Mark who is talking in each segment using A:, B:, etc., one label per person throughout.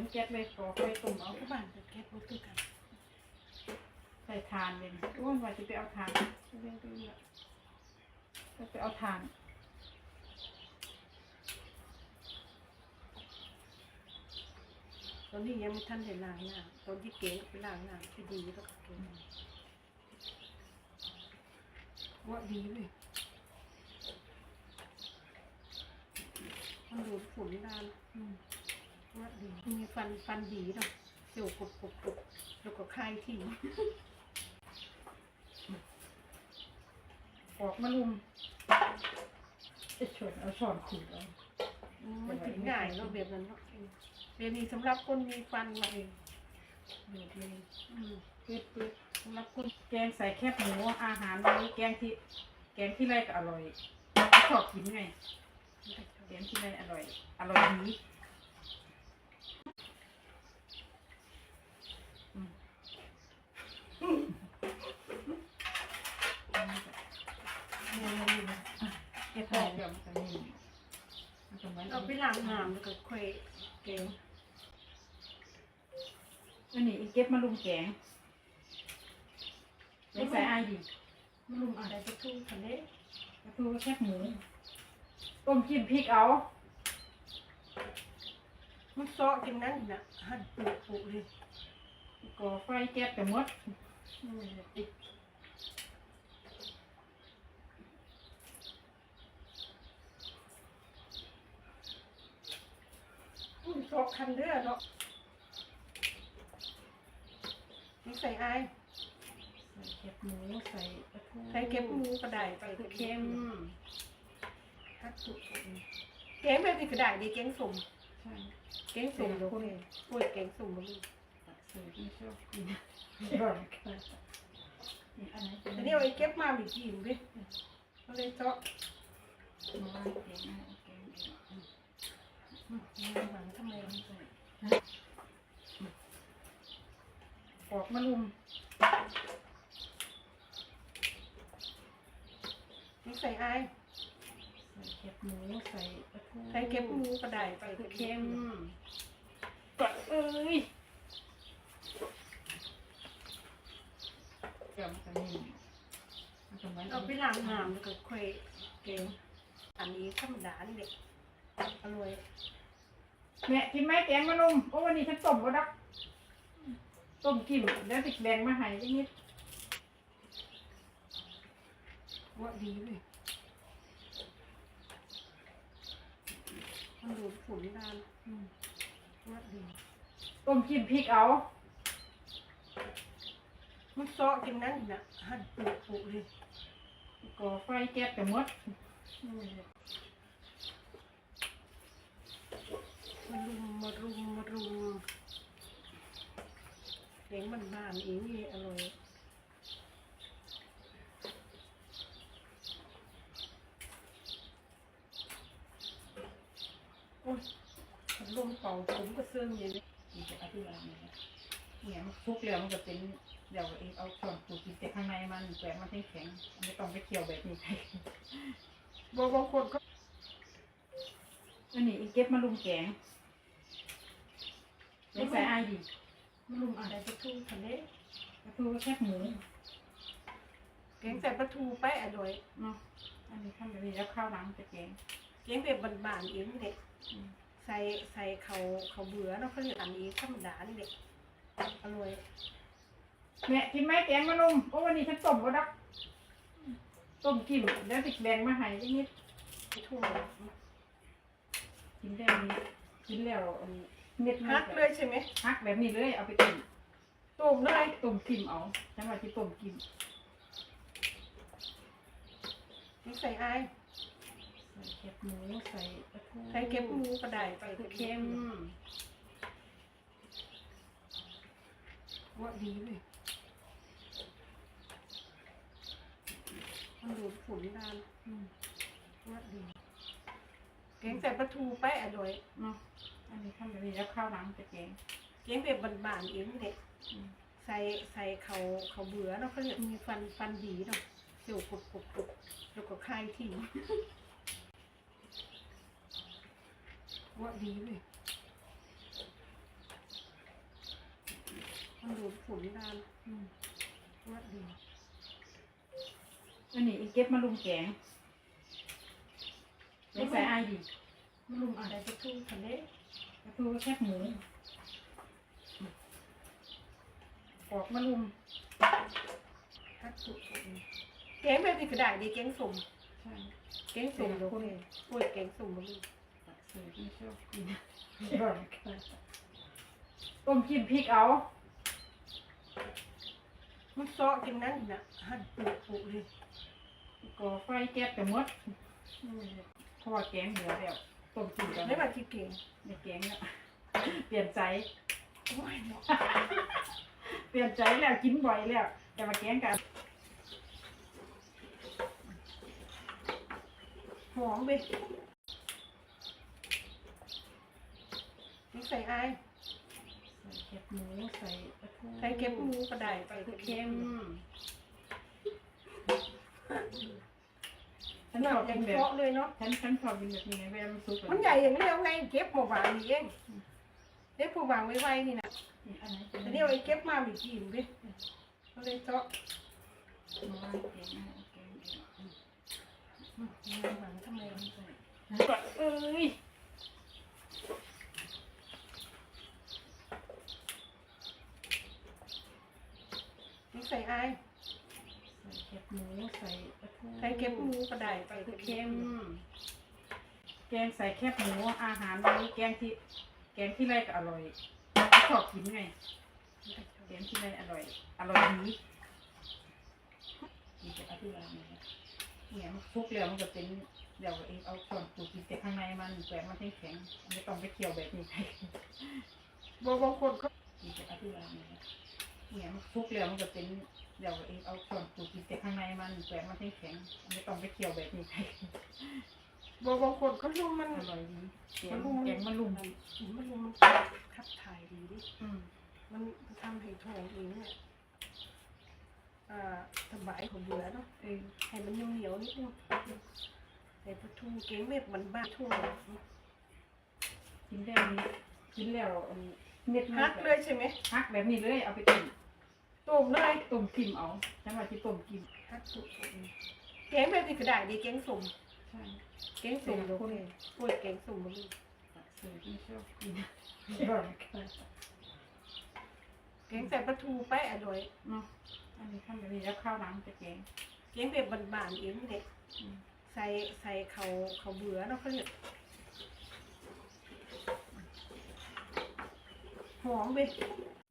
A: มแก๊สไว้ก่อไฟต้มเอา
B: ทุกบ้านแก๊สบ่คือกัน
A: ใส่ทานเลยอ้ยว่าจะไปเอาทาน
B: เรื่องตัวนี้
A: จะไปเอาทาน
B: ตอนนี้ยังไม่ทันได้ล้างหน้าตอนที่เก๋ไปล้างหน้าที่ดีแล้วก็เก๋ว่าดีเลยมันดูดฝุ่นนาน
A: อืม
B: ว่าดีมีฟันฟันดีเนาะเสียวกรุบกรุบกรุบแล้วก็คลายทิ้ง
A: ออกมาลุมจะชวนเอาช้อนขูดเอา
B: มันถึงง่ายเนาะแบบนั้นเนาะเออแบบนี้สำหรับคนมีฟันมาเอง
A: ดูดเลย
B: อืม
A: ปืดปืดสำหรับคนแกงใส่แคบหมูอาหารวันนี้แกงที่ แกงที่ไรก็อร่อยชอบกินไงแกงที่ไรอร่อย อร่อยดีอืม
B: เก็บ
A: ใช่
B: ได้
A: เดี๋ยวมันจะนิ่มมัน จะเหมือน
B: เอาไปล้างน้ำแล้วก็ค่อยเกง
A: อันนี้อีเก็บมาลุมแกงไม่ใส่ไอายดิ
B: มันลุมอะไรไปทุ่งทะเล
A: กระทูแคบหมูต้มจิ้มพริกเอา
B: มันซ้อจังนั้นน่ะหั่นปุปุเลย
A: ก่อไฟแก๊สแต่หมด
B: อืมติด อุ้ยซอกคันเด้อเนาะนี่ใส่อาย
A: ใส่แคบหมูใส่กระทู
B: ใส่เก็บหมูก็ได้ใส่
A: เค็
B: เค็
A: ม
B: มฮัดสุกแกงแบบนี้ก็ได้ดีแกงสุ่ม
A: ใช่
B: แกงสุ่มโอเคโอ้ยแกงสุ่มมัน
A: ใส่ที่ชอบกินชอบค่ะนี่อันไหนเป็น
B: อันนี้เอาไอ้เก็บมาหรือกินดิก็เลยเจาะ
A: ห
B: วังทำไม
A: ใส่ออกมาลุม
B: นี่ใส่ไอ
A: ใส่แคบหมูใส่กระทู
B: ใส่เก็บหมูก็ได้ใส่
A: เค็
B: เค็
A: ม
B: ม
A: กดเอ้ยเดี๋ยวมันนิ่มมันจะเอน
B: เอาไปล้างน้ำแล้วก็ค่อยเกงอันนี้ธรรมดานี่แหละอร่อย
A: แม่กินไหมแกงมะนุ่มโอ้วันนี้ฉันต้มก็ดักต้มกิมแล้วติดแดงมาให้นิดนิด
B: ว่าดีเลยมันดูดฝุ่นนาน
A: อืม
B: ว่าดี
A: ต้มกิมพริกเอา
B: มันซ้อจังนั้นน่ะหั่นปุปุเลย
A: ก่อไฟแก๊สแต่หมด
B: มารุมมารุมมารุมเลี้ยงมันบ้านๆเองนี่อร่อยโอ้ยพัดลมเป่าผมก็เสื่อมอย่างนี้
A: นี่จะอธิบายไงนะเนี่ยมันซุกแล้วมันจะเป็นเดี๋ยวเองเอาช้อนขูดกินแต่ข้างในมันแปลมันแข็งไม่ต้องไปเคี่ยวแบบนี้
B: บางบางคนก็
A: อันนี้อีเก็บมาลุมแกง ไม่ใส่ไอายดิ
B: มันลุมอะไรปลาทูทะเล
A: กระทูแคบหมู
B: แกงใส่ปลาทูไปอร่อย
A: เนาะอันนี้ทำแบบนี้แล้วข้าวหลังจะแกง
B: แกงแบบบานๆเองนี่แหละ
A: อืม
B: ใส่ใส่เขาเขาเบื่อเนาะเขาเรียกอันนี้ธรรมดานี่แหละอร่อย
A: แม่กินไหมแกงมะนุ่มโอ้วันนี้ฉันต้มก็ดักต้มกิมแล้วติดแดงมาให้นิด
B: ไปทั่ว
A: ๆกินแล้วนี้กินแล้วอัน เม็ด
B: ฮักเลยใช่ไหม
A: ฮักแบบนี้เลย เอาไปต้ม
B: ต้มเลย
A: ต้มกิมเอาจังหวะที่ต้มกิม
B: นี่ใส่อาย
A: ใส่แคบหมูใส่กระทู
B: ใส่เก็บหมูก็ได้ใส่
A: เค็
B: เค็
A: ม
B: มว่าดีเลยมันดูดฝุ่นนาน
A: อืม
B: ว่าดีแกงใส่ปลาทูไปอร่อย
A: เนาะ อันนี้ทำแบบนี้แล้วข้าวหลังจะแกง
B: เข่งแบบบานๆเองเด็
A: ก
B: ใส่ใส่เขาเขาเบื่อเนาะเขาเรียกมีฟันฟันดีเนาะเสียวกรุบกรุบกรุบแล้วก็คายทิ้งว่าดีเลยมันดูดฝุ่นดานว่าดี
A: อันนี้อีเก็บมาลุงแกงไม่ใส่ไอดี ลุมอะ
B: อะไรไปทุ่งทะเล
A: กระทูแคบหมูออกมาลุม
B: ฮัตสุแกงแบบนี้ก็ได้ดีแกงส้ม
A: ใช่
B: แกงส้มโอเคโอ้ยแกงส้มบ่มี
A: สื่อที่ชอบกินชอบค่ะต้มกินพริกเอา
B: มันซอจังนั้นน่ะหั่นปุปุเลย
A: ก่อไฟแก๊สแต่หมด
B: อืม
A: เพราะว่าแกงเหลือแล้ว ต้มกินกัน
B: ไม่ว่าที่เก่ง
A: ในแกงเนี่ยเปลี่ยนใจ
B: โอ้ยเนาะ
A: เปลี่ยนใจแล้วกินบ่อยแล้ว แต่มาแกงกัน
B: หอมไปนี่ใส่อาย
A: ใส่เก็บหมูใส่ปลาทู
B: ใส่เก็บหมูก็ได้
A: ใส่
B: ใส่
A: เค็ม ฉัน
B: ห
A: ช
B: นั
A: อกบ
B: อย่า
A: กิ
B: ง
A: นแบบ
B: เจาะเลยเนาะ
A: ฉันฉันชอบกินแบบนี้ไงเวลามันซุปแบบ
B: มันใหญ่อย่างนี้แล้วไงเก็บหมดวางนี่เองเด็กผู้วางไว้ไว้นี่นะ
A: นี่อันไหนเป็น
B: แต่นี่เอาไอ้เก็บมาหรือกินดิก็เลยเจาะ
A: หมูแกงให้แกงเอง
B: อืมหวังทำไม
A: เอ้ย
B: นี่ใส่อาย
A: ใส่ เก็บหมูใส่ปลาทู
B: ใส่เก็บหมูก็ได้
A: ใส่เค็มแกงใส่แคบหมูอาหารวันนี้แกงที่ แกงที่ไรก็อร่อยชอบกินไงแกงที่ไรอร่อย อร่อยดีนี่จะอธิบายหน่อยนะเนี่ยมันคลุกแล้วมันจะเป็นเดี๋ยวเองเอาส่วนปูกินแต่ข้างในมันแปลงมันแข็งๆไม่ต้องไปเคี่ยวแบบนี้ใคร
B: บางบางคนก็
A: นี่จะอธิบายหน่อยนะ เนี่ยมันคลุกแล้วมันจะเป็นเดี๋ยวเองเอาส่วนปูกินแต่ข้างในมันแปลงมันแข็งๆไม่ต้องไปเคี่ยวแบบนี้ใคร
B: บางบางคนก็ลุ่มมัน
A: อร่อยดีแก
B: มั
A: ง
B: นลุ่ม
A: แกงมันลุ่ม
B: มันลุ่มมันขับถ่ายดีดิ
A: อืม
B: มันทำให้ท้องเองเนี่ยอ่าสบายของเบื่อเนาะ
A: เออ
B: ให้มันเหนียวๆนิดนึงใส่ปลาทูเก่งเม็ดมันบ้าทุ่ง
A: กินได้นี้กินแล้วอัน เม็ด
B: ฮักเลยใช่ไหม
A: ฮักแบบนี้เลยเอาไปต้ม
B: ต้มเลย
A: ต้มกิมเอาฉันว่าที่ต้มกิม
B: ฮักสุดแกงแบบนี้ก็ได้ดีแกงส้ม
A: ใช่
B: แกงส้มโอเคโอ้ยแกงส้มมัน
A: สื่อที่ชอบกินชอบค่ะ
B: แกงใส่ปลาทูไปอร่อย
A: เนาะอันนี้ทำแบบนี้แล้วข้าวน้ำจะแกง
B: แกงแบบบานๆเองนี่แหละ
A: อืม
B: ใส่ใส่เขาเขาเบื่อเนาะเขาเรียก หอมไป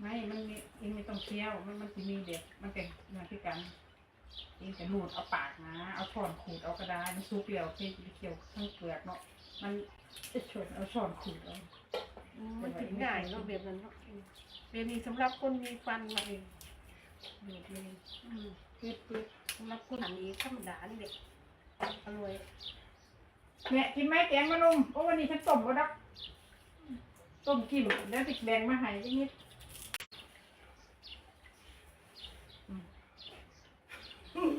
A: ไม่ มันมีเองไม่ต้องเคี้ยว มันมันจะมีเด็ดมันเป็นเนื้อที่กันเองจะหนูดเอาปากนะ เอาช้อนขูด เอากระดาษมันซุปเปรี้ยวเคี่ยวเคี่ยวทั้งเปลือกเนาะ มันจะชวนเอาช้อนขูดเอา
B: อืมมันถึงง่ายเนาะแบบนั้นเนาะแบบนี้สำหรับคนมีฟันมาเอง
A: เดือดเลย
B: อืม
A: ปื๊ดปื๊ด
B: สำหรับคนหันนี้ธรรมดานี่แหละอร่อย
A: เนี่ยกินไหมแกงมะนุมโอ้วันนี้ฉันต้มก็ดัก ต้มกิมแล้วติดแบงมาให้อีกนิดอืม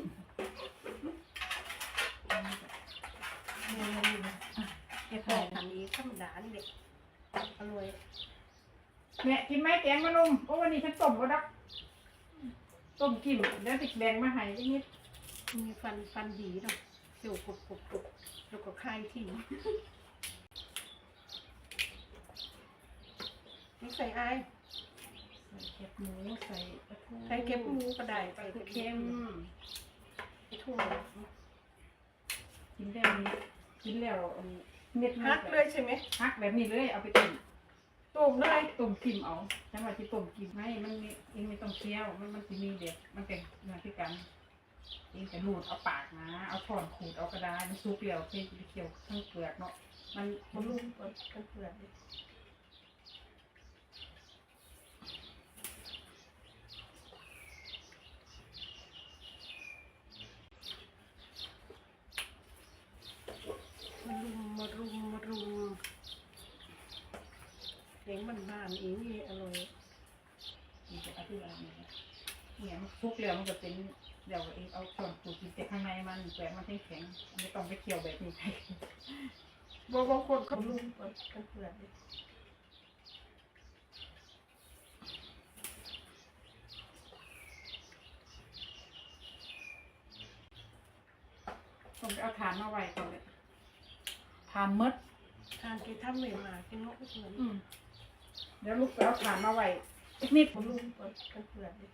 B: แค่พอหันนี้ธรรมดานี่แหละอร่อย
A: เนี่ยกินไหมแกงมะนุมโอ้วันนี้ฉันต้มก็ดักต้มกิมแล้วติดแบงมาให้อีกนิด
B: มีฟันฟันดีเนาะเจียวกรุบกรุบกรุบแล้วก็คลายทิ้ง นี่ใส่อาย
A: ใส่เก็บหมูใส่ปลาทู
B: ใส่เก็บหมูก็ได้
A: ใส่เค็ม
B: ทุ่ง
A: กินได้นี้กินแล้วอันเม็ด
B: ฮักเลยใช่ไหม
A: ฮักแบบนี้เลยเอาไปต้ม
B: ต้มเลย
A: ต้มกิมเอาฉันว่าที่ต้มกิมไม่มันมีเองไม่ต้องเคี้ยวมันมันจะมีเด็ดมันเป็นเนื้อที่กันเองจะหนูดเอาปากนะ เอาช้อนขูดเอากระดาษมันซุปเปรี้ยวเคี่ยวเคี่ยวทั้งเปลือกเนาะมัน
B: มั
A: มันน
B: ลุ่
A: ลุ่
B: ม
A: ม
B: เปิดกันเปลือก บ้านๆเองนี่อร่อย
A: มันจะอธิบายเนี่ยนะเนี่ยมันคลุกแล้วมันจะเป็นเดี๋ยวเองเอาส่วนปูกินแต่ข้างในมันแปะมันให้แข็งไม่ต้องไปเคี่ยวแบบนี้ใคร
B: บางบางคนเขาลุมกันเปื่อนเลย
A: ผมไปเอาฐานมาไว้ก่อนเลยทานมด
B: ทานกินทำเหม่มากินนกเหมือน
A: เดี๋ยวลูกสาวถามมาไว้อีกนิด
B: คนลุงเปิดกันเปลือกดิ
A: อ